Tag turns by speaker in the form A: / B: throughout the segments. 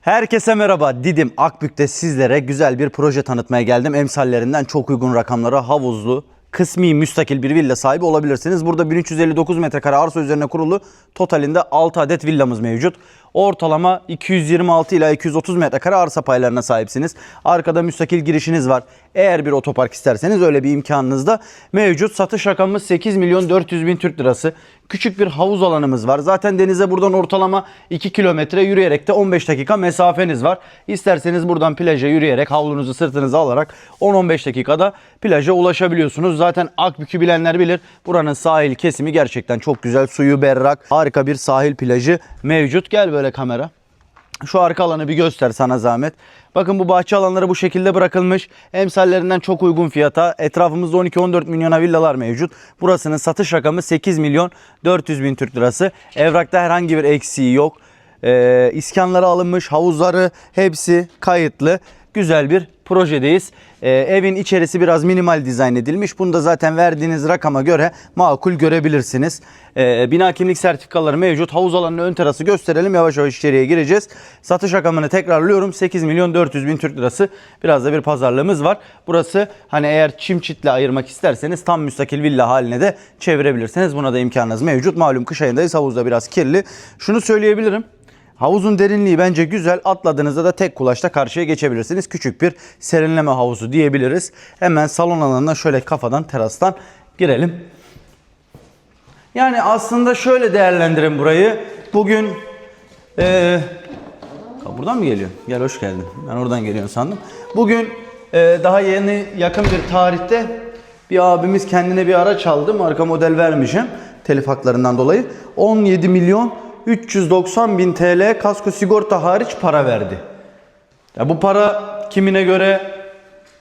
A: Herkese merhaba. Didim Akbük'te sizlere güzel bir proje tanıtmaya geldim. Emsallerinden çok uygun rakamlara havuzlu, kısmi müstakil bir villa sahibi olabilirsiniz. Burada 1359 metrekare arsa üzerine kurulu totalinde 6 adet villamız mevcut. Ortalama 226 ila 230 metrekare arsa paylarına sahipsiniz. Arkada müstakil girişiniz var. Eğer bir otopark isterseniz öyle bir imkanınız da mevcut. Satış rakamımız 8 milyon 400 bin Türk lirası. Küçük bir havuz alanımız var. Zaten denize buradan ortalama 2 kilometre yürüyerek de 15 dakika mesafeniz var. İsterseniz buradan plaja yürüyerek havlunuzu sırtınıza alarak 10-15 dakikada plaja ulaşabiliyorsunuz. Zaten Akbük'ü bilenler bilir. Buranın sahil kesimi gerçekten çok güzel. Suyu berrak. Harika bir sahil plajı mevcut. Gel böyle kamera. Şu arka alanı bir göster sana zahmet. Bakın bu bahçe alanları bu şekilde bırakılmış. Emsallerinden çok uygun fiyata. Etrafımızda 12-14 milyona villalar mevcut. Burasının satış rakamı 8 milyon 400 bin Türk lirası. Evrakta herhangi bir eksiği yok. Ee, iskanları alınmış, havuzları hepsi kayıtlı. Güzel bir projedeyiz. Ee, evin içerisi biraz minimal dizayn edilmiş. Bunu da zaten verdiğiniz rakama göre makul görebilirsiniz. Ee, bina kimlik sertifikaları mevcut. Havuz alanının ön terası gösterelim. Yavaş yavaş içeriye gireceğiz. Satış rakamını tekrarlıyorum. 8 milyon 400 bin Türk lirası. Biraz da bir pazarlığımız var. Burası hani eğer çim çitle ayırmak isterseniz tam müstakil villa haline de çevirebilirsiniz. Buna da imkanınız mevcut. Malum kış ayındayız. Havuzda biraz kirli. Şunu söyleyebilirim. Havuzun derinliği bence güzel. Atladığınızda da tek kulaçta karşıya geçebilirsiniz. Küçük bir serinleme havuzu diyebiliriz. Hemen salon alanına şöyle kafadan terastan girelim. Yani aslında şöyle değerlendirin burayı. Bugün Ha, buradan mı geliyor? Gel hoş geldin. Ben oradan geliyorsun sandım. Bugün eee, daha yeni yakın bir tarihte bir abimiz kendine bir araç aldı. Marka model vermişim. Telif haklarından dolayı. 17 milyon 390 bin TL kasko sigorta hariç para verdi. Ya bu para kimine göre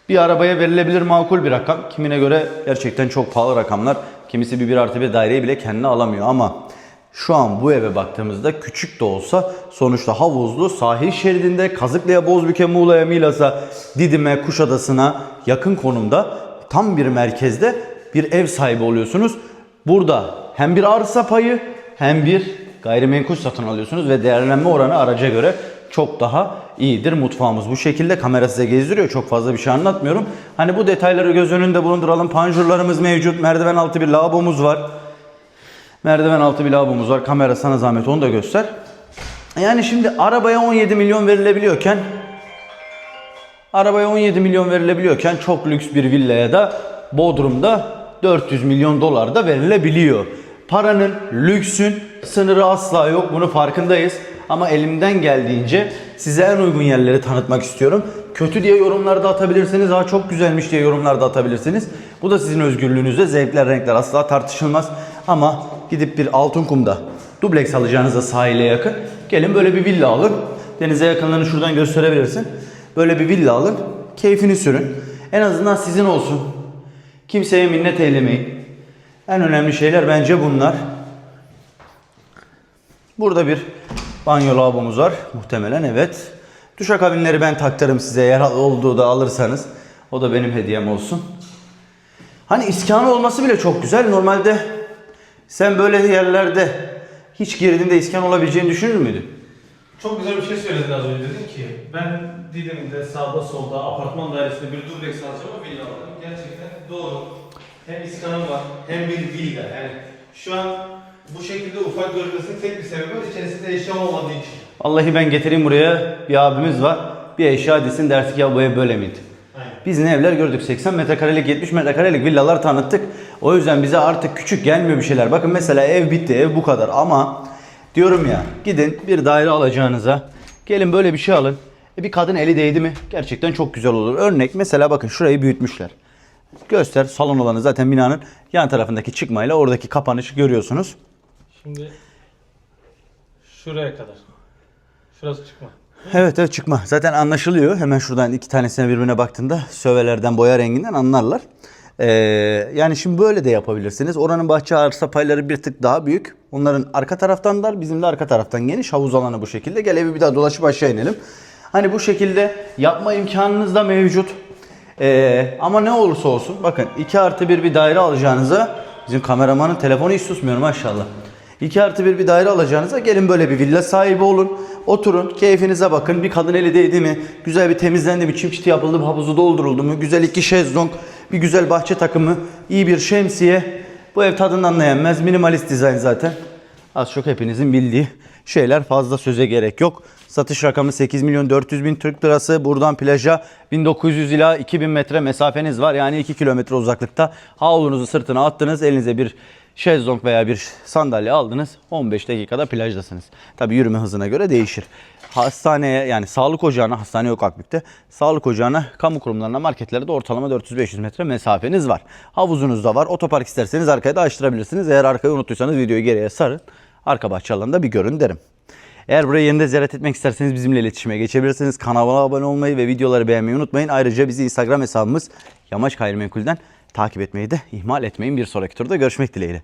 A: bir arabaya verilebilir makul bir rakam. Kimine göre gerçekten çok pahalı rakamlar. Kimisi bir bir artı bir daireyi bile kendine alamıyor ama şu an bu eve baktığımızda küçük de olsa sonuçta havuzlu sahil şeridinde Kazıklı'ya, Bozbük'e, Muğla'ya, Milas'a, Didim'e, Kuşadası'na yakın konumda tam bir merkezde bir ev sahibi oluyorsunuz. Burada hem bir arsa payı hem bir gayrimenkul satın alıyorsunuz ve değerlenme oranı araca göre çok daha iyidir. Mutfağımız bu şekilde. Kamera size gezdiriyor. Çok fazla bir şey anlatmıyorum. Hani bu detayları göz önünde bulunduralım. Panjurlarımız mevcut. Merdiven altı bir lavabomuz var. Merdiven altı bir lavabomuz var. Kamera sana zahmet onu da göster. Yani şimdi arabaya 17 milyon verilebiliyorken arabaya 17 milyon verilebiliyorken çok lüks bir villaya da Bodrum'da 400 milyon dolar da verilebiliyor. Paranın, lüksün sınırı asla yok. Bunu farkındayız. Ama elimden geldiğince size en uygun yerleri tanıtmak istiyorum. Kötü diye yorumlarda atabilirsiniz. Ha çok güzelmiş diye yorumlarda atabilirsiniz. Bu da sizin özgürlüğünüzde. Zevkler, renkler asla tartışılmaz. Ama gidip bir Altınkum'da dubleks alacağınıza sahile yakın. Gelin böyle bir villa alın. Denize yakınlığını şuradan gösterebilirsin. Böyle bir villa alın. Keyfini sürün. En azından sizin olsun. Kimseye minnet eylemeyin. En önemli şeyler bence bunlar. Burada bir banyo lavabomuz var. Muhtemelen evet. Duşakabinleri ben taktırım size eğer olduğu da alırsanız. O da benim hediyem olsun. Hani iskanı olması bile çok güzel. Normalde sen böyle yerlerde hiç girdiğinde iskan olabileceğini düşünür müydün?
B: Çok güzel bir şey söyledin az önce dedin ki ben Didim'de sağda solda apartman dairesinde bir dubleks alacağım ama villa alacağım. Gerçekten doğru. Hem iskanım var hem bir villa. Yani şu an bu şekilde ufak görülmesinin tek bir sebebi var. İçerisinde eşya olmadığı için.
A: Vallahi ben getireyim buraya bir abimiz var. Bir eşya desin dersi ki ya bu ev böyle miydi?
B: Aynen.
A: Biz ne evler gördük? 80 metrekarelik 70 metrekarelik villalar tanıttık. O yüzden bize artık küçük gelmiyor bir şeyler. Bakın mesela ev bitti ev bu kadar ama diyorum ya gidin bir daire alacağınıza gelin böyle bir şey alın. E bir kadın eli değdi mi gerçekten çok güzel olur. Örnek mesela bakın şurayı büyütmüşler. Göster salon olanı zaten binanın yan tarafındaki çıkmayla oradaki kapanışı görüyorsunuz.
B: Şimdi şuraya kadar. Şurası çıkma.
A: Evet evet çıkma. Zaten anlaşılıyor. Hemen şuradan iki tanesine birbirine baktığında sövelerden boya renginden anlarlar. Ee, yani şimdi böyle de yapabilirsiniz. Oranın bahçe arsa payları bir tık daha büyük. Onların arka taraftan dar, bizim de arka taraftan geniş. Havuz alanı bu şekilde. Gel evi bir daha dolaşıp aşağı inelim. Hani bu şekilde yapma imkanınız da mevcut. Ee, ama ne olursa olsun bakın 2 artı 1 bir daire alacağınıza bizim kameramanın telefonu hiç susmuyor maşallah. 2 artı 1 bir daire alacağınıza gelin böyle bir villa sahibi olun. Oturun, keyfinize bakın. Bir kadın eli değdi mi? Güzel bir temizlendi mi? Çim çiti yapıldı mı? Havuzu dolduruldu mu? Güzel iki şezlong, bir güzel bahçe takımı, iyi bir şemsiye. Bu ev tadından da. Minimalist dizayn zaten. Az çok hepinizin bildiği şeyler fazla söze gerek yok. Satış rakamı 8 milyon 400 bin Türk lirası. Buradan plaja 1900 ila 2000 metre mesafeniz var. Yani 2 kilometre uzaklıkta. Havlunuzu sırtına attınız. Elinize bir şezlong veya bir sandalye aldınız. 15 dakikada plajdasınız. Tabi yürüme hızına göre değişir. Hastaneye yani sağlık ocağına, hastane yok Akbük'te. Sağlık ocağına, kamu kurumlarına, marketlere de ortalama 400-500 metre mesafeniz var. Havuzunuz da var. Otopark isterseniz arkaya da açtırabilirsiniz. Eğer arkayı unuttuysanız videoyu geriye sarın. Arka bahçe alanında bir görün derim. Eğer burayı yeniden ziyaret etmek isterseniz bizimle iletişime geçebilirsiniz. Kanala abone olmayı ve videoları beğenmeyi unutmayın. Ayrıca bizi Instagram hesabımız Yamaç Gayrimenkul'den takip etmeyi de ihmal etmeyin. Bir sonraki turda görüşmek dileğiyle.